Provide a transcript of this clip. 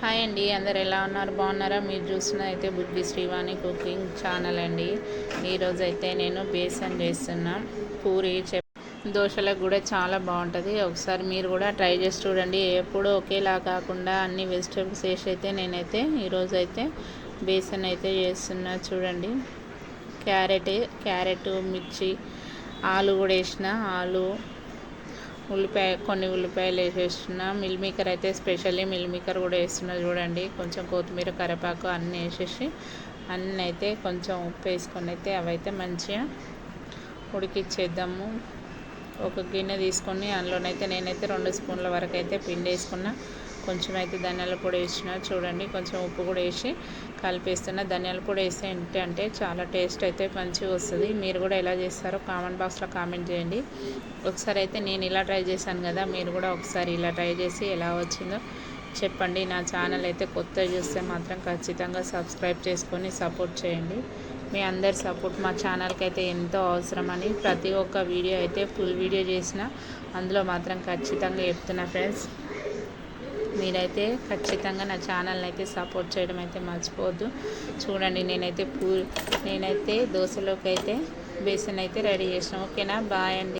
Hi అండి అందరు ఎలా ఉన్నారు? బాగున్నారా? మీరు చూసిన అయితే బుద్ధి శ్రీవాణి కుకింగ్ ఛానల్ అండి. ఈరోజు అయితే నేను బేసన్ చేస్తున్నా పూరి చెప్ దోశలకు కూడా చాలా బాగుంటుంది. ఒకసారి మీరు కూడా ట్రై చేసి చూడండి. ఎప్పుడు ఒకేలా కాకుండా అన్ని వెజిటేబుల్స్ వేసి అయితే నేనైతే ఈరోజు అయితే బేసన్ అయితే చేస్తున్నా చూడండి. క్యారెట్ క్యారెట్ మిర్చి ఆలు కూడా వేసిన ఆలు ఉల్లిపాయ కొన్ని ఉల్లిపాయలు వేసేస్తున్నా. మిల్ మేకర్ అయితే స్పెషల్లీ మిల్ మేకర్ కూడా వేస్తున్నా చూడండి. కొంచెం కొత్తిమీర కరివేపాకు అన్నీ వేసేసి అన్నీ అయితే కొంచెం ఉప్పు వేసుకొని అయితే అవైతే మంచిగా ఉడికిచ్చేద్దాము. ఒక గిన్నె తీసుకొని అందులోనైతే నేనైతే రెండు స్పూన్ల వరకు అయితే పిండి వేసుకున్నా. కొంచెం అయితే ధనియాల పొడి వేసిన చూడండి కొంచెం ఉప్పు కూడా వేసి కలిపేస్తున్న ధనియాల పొడి వేస్తే ఏంటంటే చాలా టేస్ట్ అయితే మంచిగా వస్తుంది. మీరు కూడా ఎలా చేస్తారో కామెంట్ బాక్స్లో కామెంట్ చేయండి. ఒకసారి అయితే నేను ఇలా ట్రై చేశాను కదా మీరు కూడా ఒకసారి ఇలా ట్రై చేసి ఎలా వచ్చిందో చెప్పండి. నా ఛానల్ అయితే కొత్త చూస్తే మాత్రం ఖచ్చితంగా సబ్స్క్రైబ్ చేసుకొని సపోర్ట్ చేయండి. మీ అందరి సపోర్ట్ మా ఛానల్కి అయితే ఎంతో అవసరమని ప్రతి ఒక్క వీడియో అయితే ఫుల్ వీడియో చేసిన అందులో మాత్రం ఖచ్చితంగా చెప్తున్నా ఫ్రెండ్స్. మీరైతే ఖచ్చితంగా నా ఛానల్ని అయితే సపోర్ట్ చేయడం అయితే మర్చిపోవద్దు. చూడండి నేనైతే పూ నేనైతే దోశలోకి అయితే బేసన్ అయితే రెడీ చేసిన. ఓకేనా? బాయ్ అండి.